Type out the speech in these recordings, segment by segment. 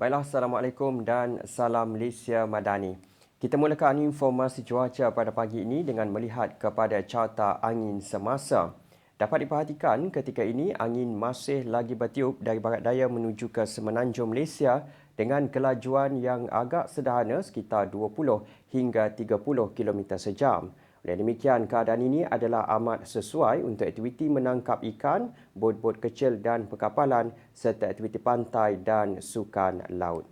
Baiklah, Assalamualaikum dan salam Malaysia Madani. Kita mulakan informasi cuaca pada pagi ini dengan melihat kepada carta angin semasa. Dapat diperhatikan ketika ini angin masih lagi bertiup dari barat daya menuju ke semenanjung Malaysia dengan kelajuan yang agak sederhana sekitar 20 hingga 30 km sejam. Oleh demikian, keadaan ini adalah amat sesuai untuk aktiviti menangkap ikan, bot-bot kecil dan perkapalan serta aktiviti pantai dan sukan laut.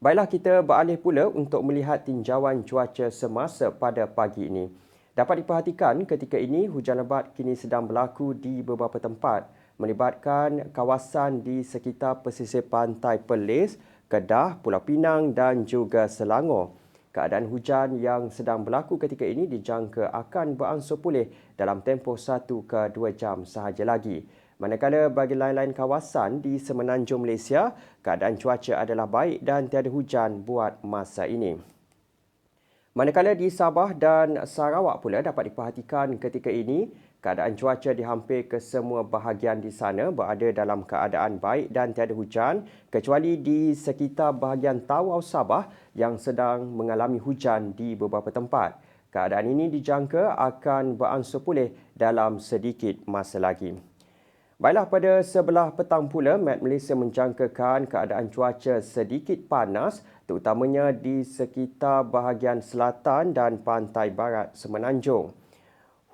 Baiklah kita beralih pula untuk melihat tinjauan cuaca semasa pada pagi ini. Dapat diperhatikan ketika ini hujan lebat kini sedang berlaku di beberapa tempat melibatkan kawasan di sekitar pesisir pantai Perlis, Kedah, Pulau Pinang dan juga Selangor. Keadaan hujan yang sedang berlaku ketika ini dijangka akan beransur pulih dalam tempoh satu ke dua jam sahaja lagi. Manakala bagi lain-lain kawasan di semenanjung Malaysia, keadaan cuaca adalah baik dan tiada hujan buat masa ini. Manakala di Sabah dan Sarawak pula dapat diperhatikan ketika ini, Keadaan cuaca di hampir ke semua bahagian di sana berada dalam keadaan baik dan tiada hujan kecuali di sekitar bahagian Tawau Sabah yang sedang mengalami hujan di beberapa tempat. Keadaan ini dijangka akan beransur pulih dalam sedikit masa lagi. Baiklah pada sebelah petang pula, Met Malaysia menjangkakan keadaan cuaca sedikit panas terutamanya di sekitar bahagian selatan dan pantai barat semenanjung.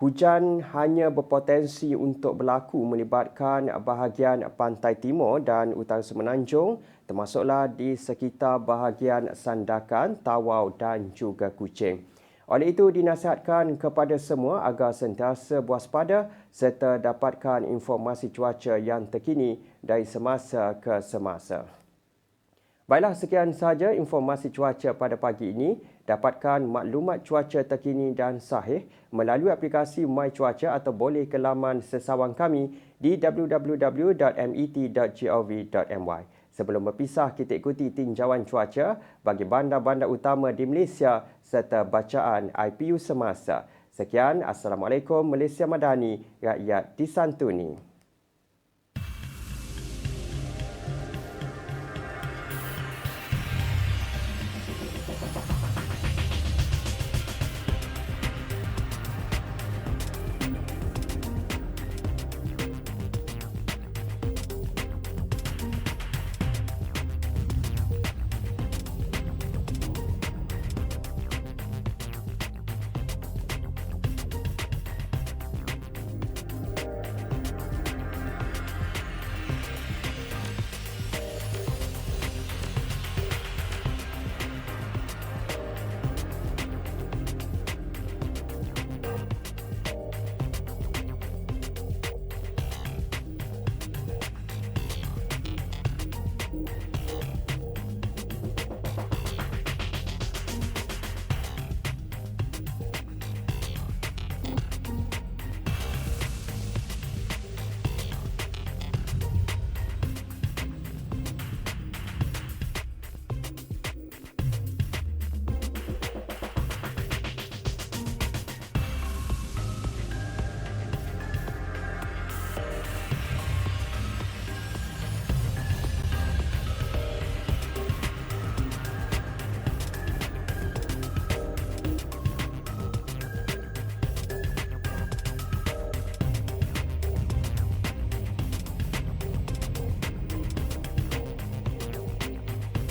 Hujan hanya berpotensi untuk berlaku melibatkan bahagian pantai timur dan utara semenanjung termasuklah di sekitar bahagian Sandakan, Tawau dan juga Kuching. Oleh itu dinasihatkan kepada semua agar sentiasa berwaspada serta dapatkan informasi cuaca yang terkini dari semasa ke semasa. Baiklah, sekian sahaja informasi cuaca pada pagi ini. Dapatkan maklumat cuaca terkini dan sahih melalui aplikasi My Cuaca atau boleh ke laman sesawang kami di www.met.gov.my. Sebelum berpisah, kita ikuti tinjauan cuaca bagi bandar-bandar utama di Malaysia serta bacaan IPU semasa. Sekian, Assalamualaikum Malaysia Madani, rakyat disantuni.